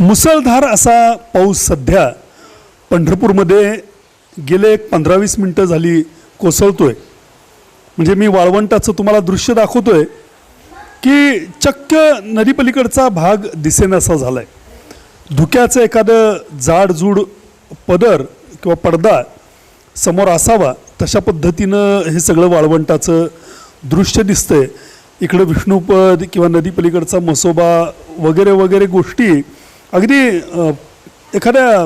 मुसळधार असा पाऊस सध्या पंढरपूरमध्ये गेले एक पंधरा वीस मिनटं झाली कोसळतो आहे म्हणजे मी वाळवंटाचं तुम्हाला दृश्य दाखवतो आहे की चक्क नदीपलीकडचा भाग दिसेनासा झाला आहे धुक्याचं एखादं जाडजूड पदर किंवा पडदा समोर असावा तशा पद्धतीनं हे सगळं वाळवंटाचं दृश्य दिसतंय. इकडं विष्णुपद किंवा नदीपलीकडचा मसोबा वगैरे वगैरे गोष्टी अगदी एखाद्या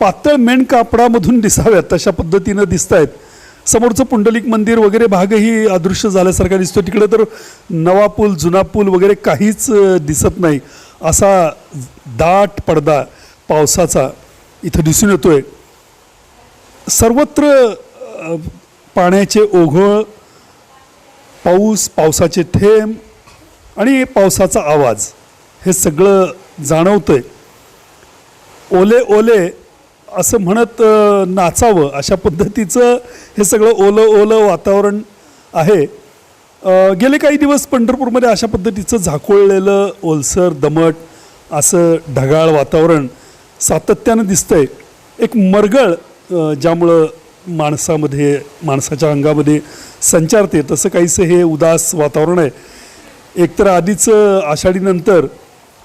पातळ मेण कापडामधून दिसाव्यात तशा पद्धतीनं दिसत आहेत समोरचं पुंडलिक मंदिर वगैरे भागही अदृश्य झाल्यासारखा दिसतो. तिकडं तर नवा पूल जुना पूल वगैरे काहीच दिसत नाही. असा दाट पडदा पावसाचा इथं दिसून येतो आहे सर्वत्र पाण्याचे ओघळ पाऊस पावसाचे थेंब आणि पावसाचा आवाज हे सगळं जाणवतंय. ओले ओले असं म्हणत नाचावं अशा पद्धतीचं हे सगळं ओलं ओलं वातावरण आहे. गेले काही दिवस पंढरपूरमध्ये अशा पद्धतीचं झाकोळलेलं ओलसर दमट असं ढगाळ वातावरण सातत्यानं दिसतंय. एक मरगळ ज्यामुळं माणसामध्ये माणसाच्या अंगामध्ये संचारते तसं काहीसं हे उदास वातावरण आहे. एकतर आधीच आषाढीनंतर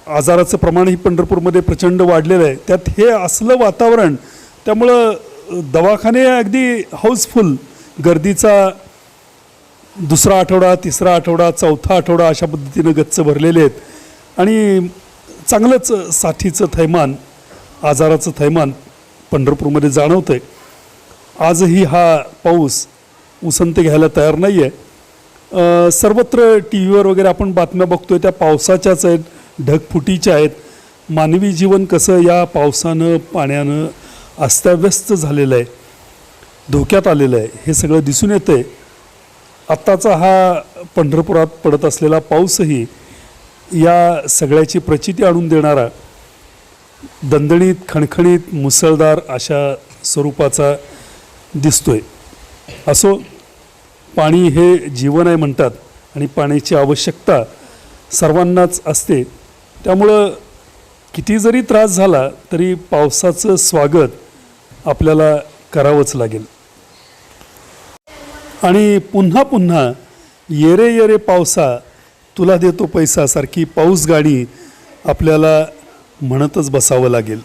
आजाराचं प्रमाणही पंढरपूरमध्ये प्रचंड वाढलेलं आहे. त्यात हे असलं वातावरण त्यामुळं दवाखाने अगदी हाऊसफुल. गर्दीचा दुसरा आठवडा तिसरा आठवडा चौथा आठवडा अशा पद्धतीनं गच्च भरलेले आहेत. आणि चांगलंच साथीचं थैमान आजाराचं थैमान पंढरपूरमध्ये जाणवतं आहे आजही हा पाऊस उसंत घ्यायला तयार नाही आहे सर्वत्र टी व्हीवर वगैरे आपण बातम्या बघतोय त्या पावसाच्याच आहेत. ढगफुटीच्या आहेत. मानवी जीवन कसं या पावसानं पाण्यानं अस्ताव्यस्त झालेलं आहे धोक्यात आलेलं आहे हे सगळं दिसून येतं आहे आत्ताचा हा पंढरपुरात पडत असलेला पाऊसही या सगळ्याची प्रचिती आणून देणारा दणदणीत खणखणीत मुसळधार अशा स्वरूपाचा दिसतोय. असो पाणी हे जीवन आहे म्हणतात आणि पाण्याची आवश्यकता सर्वांनाच असते. त्यामुळं किती जरी त्रास झाला तरी पावसाचं स्वागत आपल्याला करावंच लागेल. आणि पुन्हा पुन्हा येरे येरे पावसा तुला देतो पैसा सारखी पाऊस गाणी आपल्याला म्हणतच बसावं लागेल.